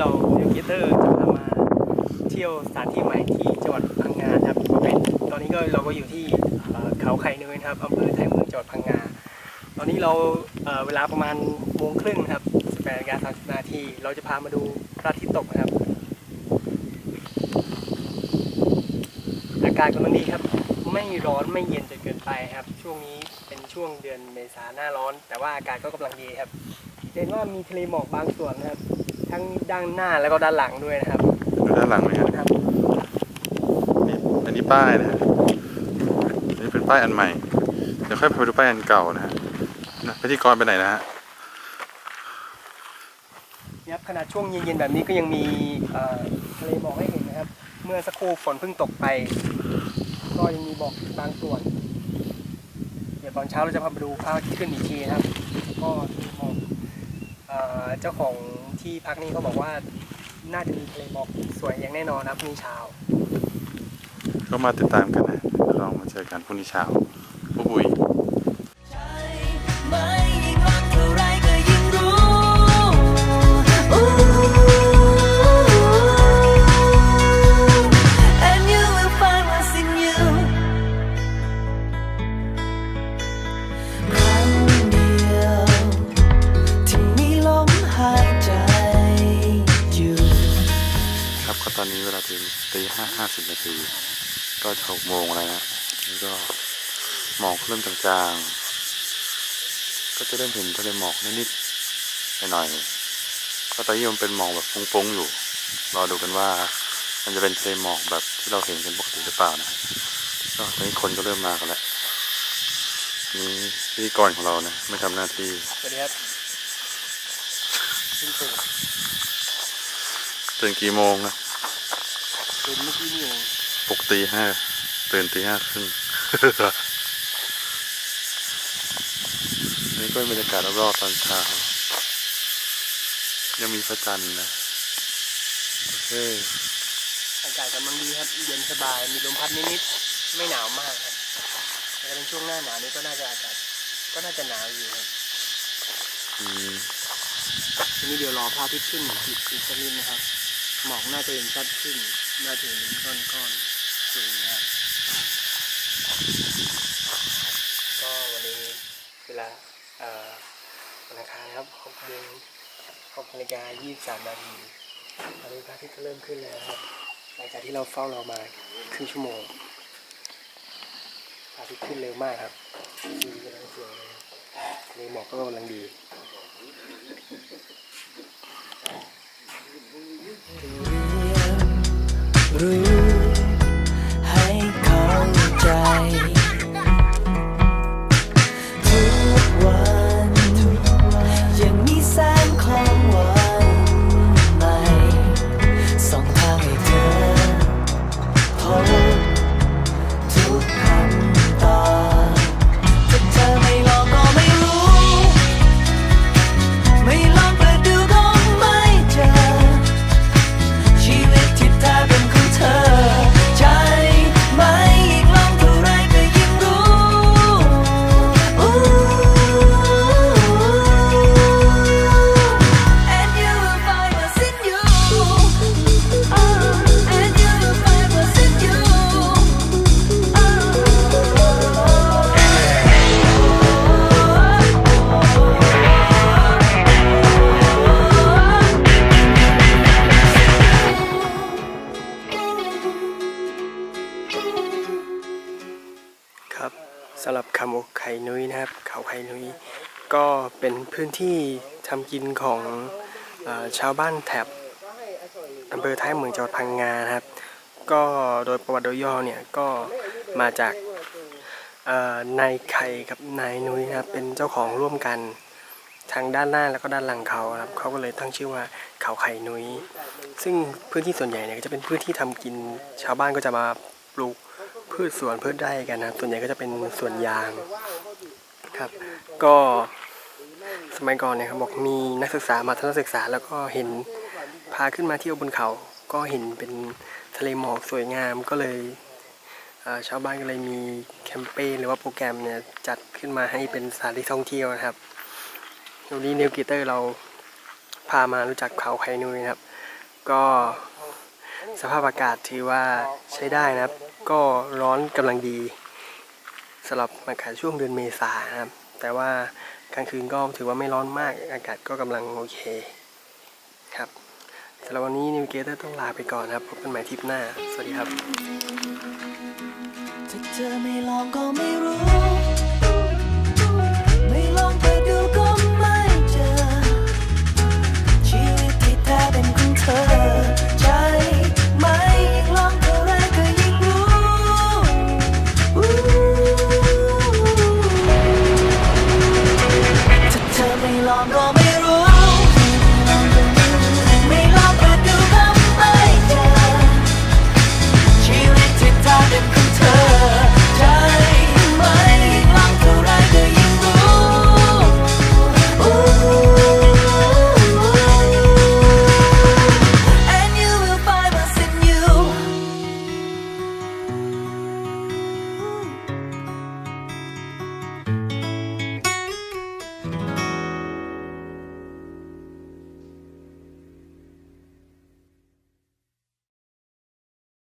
เราเนวเกเตอร์จะพามาเที่ยวสถานที่ใหม่ที่จังหวัดพังงาครับก็เป็นตอนนี้ก็เราก็อยู่ที่เขาไข่เนยครับอำเภอไทยเมืองจังหวัดพังงา ตอนนี้เราเวลาประมาณโมงครึ่งครับ18นาฬิกา30นาทีเราจะพามาดูพระอาทิตย์ตกนะครับ อากาศกำลังดีครับ ไม่ร้อนไม่เย็นจนเกินไปครับ ช่วงนี้เป็นช่วงเดือนเมษาหน้าร้อน แต่ว่าอากาศก็กำลังดีครับเห็นว่ามีทะเลหมอกบางส่วนนะครับ ทั้งด้านหน้าแล้วก็ด้านหลังด้วยนะครับดูด้านหลังเลยครับครับนี่อันนี้ป้ายนะฮะอันนี้เป็นป้ายอันใหม่ เดี๋ยวค่อยไปดูป้ายอันเก่านะฮะนะพิธีกรไปไหนนะฮะนี่ครับขนาดช่วงเย็นๆแบบนี้ก็ยังมีเอ่อทะเลหมอกให้เห็นนะครับ เมื่อสักครู่ฝนเพิ่งตกไป ก็ยังมีหมอกบางส่วน เดี๋ยวตอนเช้าเราจะพาไปดูพระอาทิตย์ขึ้นอีกทีนะครับ ก็มีหมอก เจ้าของที่พักนี้ก็บอกว่าน่าจะมีทะเลหมอกสวยอย่างแน่นอนครับพรุ่งนี้เช้า ก็มาติดตามกันนะลองมาเจอกันพรุ่งนี้เช้าปุ๊บบุย ตีตีห้าห้าสิบนาที ก็จะหกโมงแล้วนะนี่ก็หมอกเริ่มจางๆ ก็จะเริ่มเห็นทะเลหมอกนิดๆหน่อยๆก็ตอนนี้มันเป็นหมอกแบบฟุ้งๆอยู่รอดูกันว่ามันจะเป็นทะเลหมอกแบบที่เราเห็นกันปกติหรือเปล่านะก็ตอนนี้คนก็เริ่มมากันแล้วนี่พิธีกรของเรานะไม่ทำหน้าที่สวัสดีครับขึ้นตื่นตื่นกี่โมงนะ ตื่นเมื่อกี้นี่เองปลุกตีห้าตื่นตีห้าครึ่ง นี่ก็เป็นบรรยากาศรอบๆตอนเช้า ยังมีพระจันทร์นะ โอเค อากาศกำลังดีครับ เย็นสบาย มีลมพัดนิดๆ ไม่หนาวมากครับแต่เป็นช่วงหน้าหนาวนี่ก็น่าจะอากาศ ก็น่าจะหนาวอยู่ครับอืมทีนี้เดี๋ยวรอพระอาทิตย์ขึ้นอีกอีกสักนิดนะครับ หมอกน่าจะเห็นชัดขึ้น น่าจะเห็นเป็นก้อนๆสวยนะครับก็วันนี้เวลาเอ่อวันอังคารครับหกโมงหกนาฬิกายี่สิบสามนาทีตอนนี้พระอาทิตย์ก็เริ่มขึ้นแล้วครับหลังจากที่เราเฝ้ารอมาครึ่งชั่วโมงพระอาทิตย์ขึ้นเร็วมากครับสีกำลังสวยเลยครับทะเลหมอกก็กำลังดี เสำหรับคำอกไข่นุ้ยนะครับ เขาไข่นุ้ยก็เป็นพื้นที่ทำกินของอชาวบ้านแถบอำเภอท้ายเมืองจังหวัดพังงานะครับ ก็โดยประวัติโดยย่อเนี่ยก็มาจากนายไข่กับนายนุ้ยนะครับเป็นเจ้าของร่วมกันทางด้านหน้าแล้วก็ด้านหลังเขานะครับเขาก็เลยตั้งชื่อว่าเขาไข่นุ้ย ซึ่งพื้นที่ส่วนใหญ่เนี่ยก็จะเป็นพื้นที่ทำกินชาวบ้านก็จะมาปลูก พืชสวนพืชไร่กันนะส่วนใหญ่ก็จะเป็นสวนยางครับ ก็สมัยก่อนเนี่ยเขาบอกมีนักศึกษามาทัศนศึกษา แล้วก็เห็นพาขึ้นมาเที่ยวบนเขา ก็เห็นเป็นทะเลหมอกสวยงามก็เลยเชาวบ้านก็เลยมีแคมเปญหรือว่าโปรแกรมเนี่ยจัดขึ้นมาให้เป็นสถานที่ท่องเที่ยวนะครับวันนี้นิวกิเตอร์เราพามารู้จักเขาไคนุยนะครับ ก็สภาพอากาศถือว่าใช้ได้นะครับ ก็ร้อนกำลังดีสำหรับอากาศช่วงเดือนเมษานะครับ แต่ว่ากลางคืนก็ถือว่าไม่ร้อนมาก อากาศก็กำลังโอเคครับสำหรับวันนี้นิวเกเตอร์ต้องลาไปก่อนนะครับพบกันใหม่ทริปหน้า สวัสดีครับถ้าเธอไม่ลองก็ไม่รู้